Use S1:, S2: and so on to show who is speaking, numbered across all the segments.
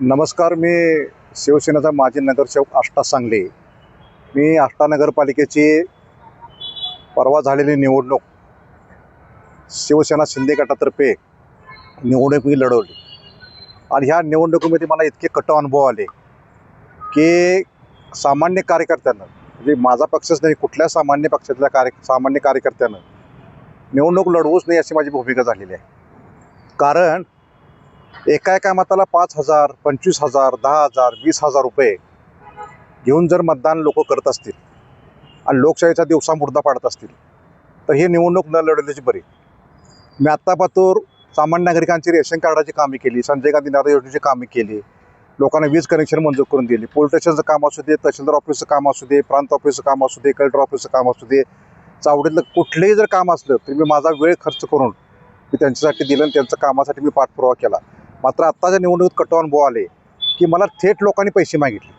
S1: नमस्कार मी शिवसेनेचा माजी नगरसेवक आष्टा सांगली. मी आष्टा नगरपालिकेची परवा झालेली निवडणूक शिवसेना शिंदे गटातर्फे निवडणूक मी लढवली. आणि ह्या निवडणुकीमध्ये मला इतके कट अनुभव आले की सामान्य कार्यकर्त्यानं म्हणजे माझा पक्षच नाही कुठल्या सामान्य पक्षातल्या कार्य सामान्य कार्यकर्त्यानं निवडणूक लढवूच नाही अशी माझी भूमिका झालेली आहे. कारण एका एका मताला पाच हजार पंचवीस हजार दहा हजार वीस हजार रुपये घेऊन जर मतदान लोक करत असतील आणि लोकशाहीचा दिवसा मुर्दा पाडत असतील तर हे निवडणूक न लढवल्याची बरी. मी आत्तापातूर सामान्य नागरिकांची रेशन कार्डाची कामे केली संजय गांधी नारा योजनेची कामे केली लोकांना वीज कनेक्शन मंजूर करून दिली पोलीस स्टेशनचं काम असू दे तहसीलदार ऑफिसचं काम असू दे प्रांत ऑफिसचं काम असू दे कलेक्टर ऑफिसचं काम असू दे चावडीतलं कुठलंही जर काम असलं तरी मी माझा वेळ खर्च करून मी त्यांच्यासाठी दिलं आणि त्यांच्या कामासाठी मी पाठपुरावा केला. मात्र आत्ताच्या निवडणुकीत कट अनुभव आले की मला थेट लोकांनी पैसे मागितले.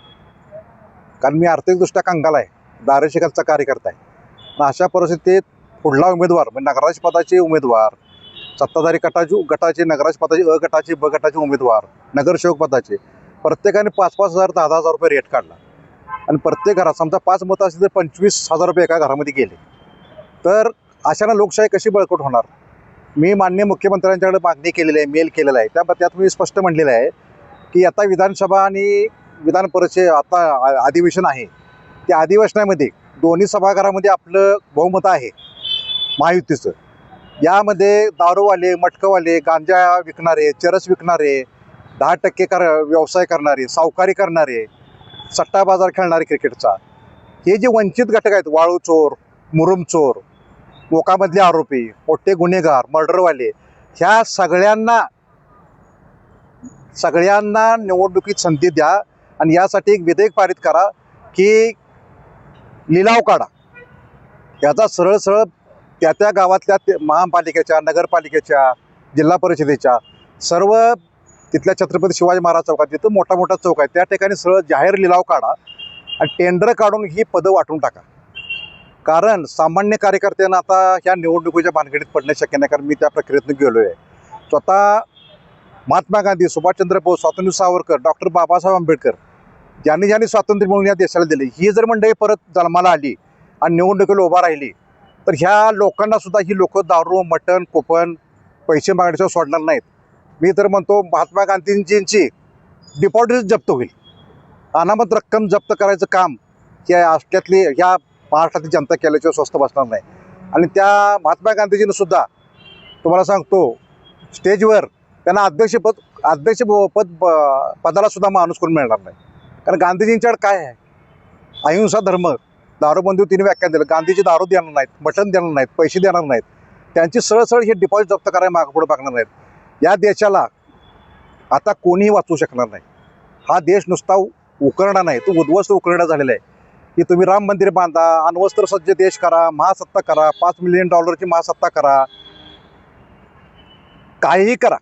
S1: कारण मी आर्थिकदृष्ट्या कंगाल आहे दारेशिकाचा कार्यकर्ता आहे. आणि अशा परिस्थितीत पुढला उमेदवार म्हणजे नगराज पदाचे उमेदवार सत्ताधारी गटाचे गटाचे नगराज पदाचे अ गटाचे ब गटाचे उमेदवार नगरसेवक पदाचे प्रत्येकाने पाच पाच हजार दहा दहा हजार रुपये रेट काढला. आणि प्रत्येक घरात समजा पाच मतं असतील तर पंचवीस हजार रुपये एका घरामध्ये गेले. तर अशानं लोकशाही कशी बळकट होणार? मी माननीय मुख्यमंत्र्यांच्याकडे मागणी केलेली आहे मेल केलेला आहे. त्या त्यात मी स्पष्ट म्हणलेलं आहे की आता विधानसभा आणि विधान परिषद आता अधिवेशन आहे. त्या अधिवेशनामध्ये दोन्ही सभागृहामध्ये आपलं बहुमत आहे महायुतीचं. यामध्ये दारूवाले मटकवाले गांजा विकणारे चरस विकणारे दहा टक्के कर व्यवसाय करणारे सावकारी करणारे सट्टा बाजार खेळणारे क्रिकेटचा हे जे वंचित घटक आहेत वाळू चोर मुरुम चोर मोकामधले आरोपी मोठे गुन्हेगार मर्डरवाले ह्या सगळ्यांना सगळ्यांना निवडणुकीत संधी द्या आणि यासाठी एक विधेयक पारित करा की लिलाव काढा. याचा सरळ सरळ त्या त्या गावातल्या महापालिकेच्या नगरपालिकेच्या जिल्हा परिषदेच्या सर्व तिथल्या छत्रपती शिवाजी महाराज चौकात तिथं मोठा मोठा चौक आहे त्या ठिकाणी सरळ जाहीर लिलाव काढा आणि टेंडर काढून ही पदं वाटून टाका. कारण सामान्य कार्यकर्त्यांना आता ह्या निवडणुकीच्या भानगडीत पडणे शक्य नाही कारण मी त्या प्रक्रियेतून गेलो आहे स्वतः महात्मा गांधी सुभाषचंद्र बोस स्वातंत्र्य सावरकर डॉक्टर बाबासाहेब आंबेडकर ज्यांनी ज्यांनी स्वातंत्र्य मिळून या देशाला दिले ही जर मंडळी परत जन्माला आली आणि निवडणुकीला उभा राहिली तर ह्या लोकांना सुद्धा ही लोक दारू मटण कुपन पैसे मागण्याशिवाय सोडणार नाहीत. मी तर म्हणतो महात्मा गांधींजींची डिपॉझिट जप्त होईल. अनामत रक्कम जप्त करायचं काम या राष्ट्रातली ह्या महाराष्ट्रातील जनता केल्याशिवाय स्वस्त बसणार नाही. आणि त्या महात्मा गांधीजीनं सुद्धा तुम्हाला सांगतो स्टेजवर त्यांना अध्यक्षपद अध्यक्ष पद पदाला सुद्धा माणूस करून मिळणार नाही. कारण गांधीजींच्याकडे काय आहे? अहिंसा धर्म दारूबंदी तिने व्याख्यान दिलं. गांधीजी दारू देणार नाहीत मटण देणार नाहीत पैसे देणार नाहीत. त्यांची सरळ सरळ हे डिपॉझिट जप्त करायला मागं मागणार बघणार नाहीत. या देशाला आता कोणीही वाचवू शकणार नाही. हा देश नुसता उकरडा नाही. तो उद्ध्वस्त उकरडा झालेला आहे. की तुम्ही राम मंदिर बांधा अण्वस्त्र सज्ज देश करा महासत्ता करा पाच मिलियन डॉलरची महासत्ता करा. काहीही करा.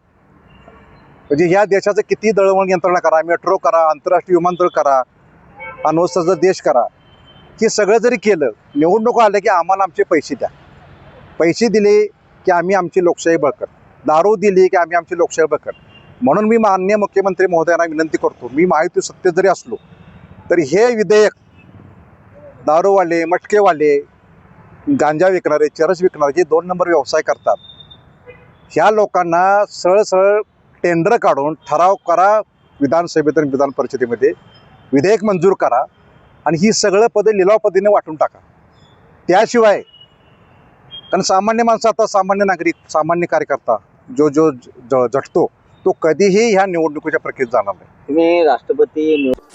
S1: म्हणजे ह्या देशाचं किती दळवण यंत्रणा करा मेट्रो करा आंतरराष्ट्रीय विमानतळ करा अण्वस्त्राचा देश करा. हे सगळं जरी केलं निवडणुका आल्या की आम्हाला आमचे पैसे द्या. पैसे दिले की आम्ही आमची लोकशाही बळकट. दारू दिली की आम्ही आमची लोकशाही बळकट. म्हणून मी माननीय मुख्यमंत्री महोदयांना विनंती करतो मी माहिती सत्य जरी असलो तरी हे विधेयक दारूवाले मटकेवाले गांजा विकणारे चरस विकणारे जे दोन नंबर व्यवसाय करतात ह्या लोकांना सरळ सरळ टेंडर काढून ठराव करा विधानसभेत आणि विधान परिषदेमध्ये विधेयक मंजूर करा आणि ही सगळं पदे लिलाव पद्धतीने वाटून टाका. त्याशिवाय कारण सामान्य माणसं आता सामान्य नागरिक सामान्य कार्यकर्ता जो जो ज- झटतो तो कधीही ह्या निवडणुकीच्या प्रक्रियेत जाणार नाही.
S2: तुम्ही राष्ट्रपती निवड